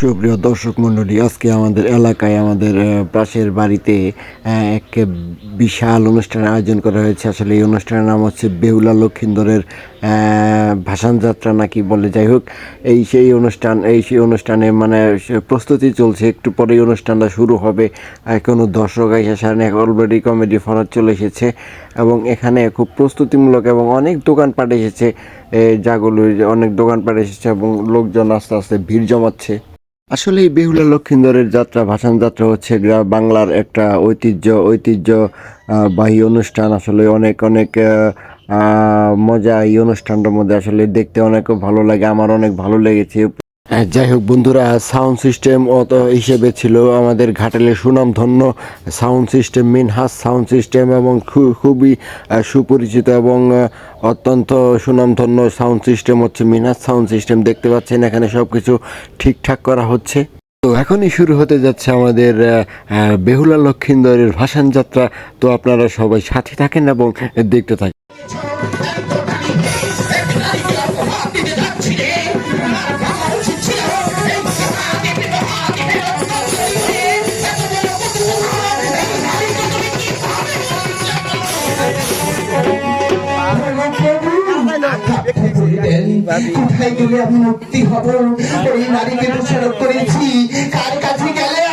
সুপ্রিয় দর্শক মণ্ডলী, আজকে আমাদের এলাকায় আমাদের পাশের বাড়িতে এক বিশাল অনুষ্ঠানের আয়োজন করা হয়েছে। আসলে এই অনুষ্ঠানের নাম হচ্ছে বেহুলা লক্ষিন্দরের ভাসান যাত্রা নাকি বলে। যাই হোক, এই সেই অনুষ্ঠান, এই সেই অনুষ্ঠানে মানে প্রস্তুতি চলছে। একটু পরেই অনুষ্ঠানটা শুরু হবে। এখনও দর্শক এসে সামনে অলরেডি কমেডি ফরাত চলে এসেছে এবং এখানে খুব প্রস্তুতিমূলক এবং অনেক দোকানপাট এসেছে। যাগুলো অনেক দোকানপাট এসেছে এবং লোকজন আস্তে আস্তে ভিড় জমাচ্ছে। আসলে এই বেহুলা লক্ষিন্দরের যাত্রা, ভাসান যাত্রা হচ্ছে বাংলার একটা ঐতিহ্য ঐতিহ্য বাহী অনুষ্ঠান। আসলে অনেক অনেক মজা এই অনুষ্ঠানটার মধ্যে। আসলে দেখতে অনেক ভালো লাগে, আমার অনেক ভালো লেগেছে। যাই হোক বন্ধুরা সাউন্ড সিস্টেম অত হিসেবে ছিল আমাদের ঘাটালের সুনামধন্য sound system Minhas sound system এবং খুবই সুপরিচিত এবং অত্যন্ত সুনামধন্য সাউন্ড সিস্টেম হচ্ছে মিনহাস সাউন্ড সিস্টেম দেখতে পাচ্ছেন এখানে সব কিছু ঠিকঠাক করা হচ্ছে। তো এখনই শুরু হতে যাচ্ছে আমাদের বেহুলা লক্ষিন্দরের ভাসান যাত্রা। তো আপনারা সবাই সাথে থাকেন এবং দেখতে থাকেন। কোথায় গেলে আমি মুক্তি হব ওই নারীকে দোষারোপ করেছি কার কাছে গেলে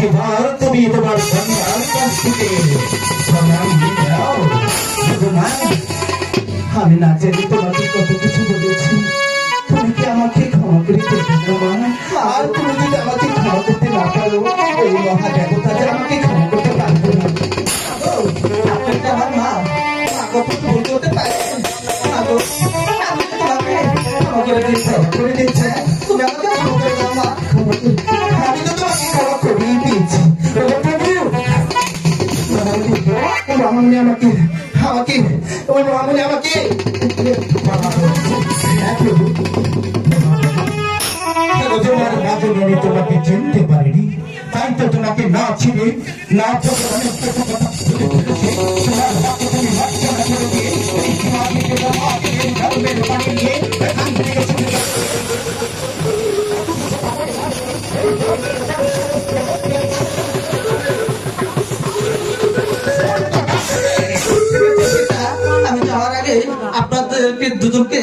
একবার তুমি তোমার আমি না জানি তোমাকে কত কিছু বলেছি তুমি কি আমাকে ক্ষমা করে আর তুমি যদি আমাকে ক্ষমা করতে না পারো ওই মহাদেবতা আমাকে ক্ষমা করে দিচ্ছি, করে দিচ্ছি। আমি তো তোমাকে ক্ষমা করেই দিয়েছি। মামুনি তোমার চিনতে পারিনি তাই তো তোমাকে না ছিঁড়ে না চোখে অনেক কথা আপনাদেরকে দুজনকে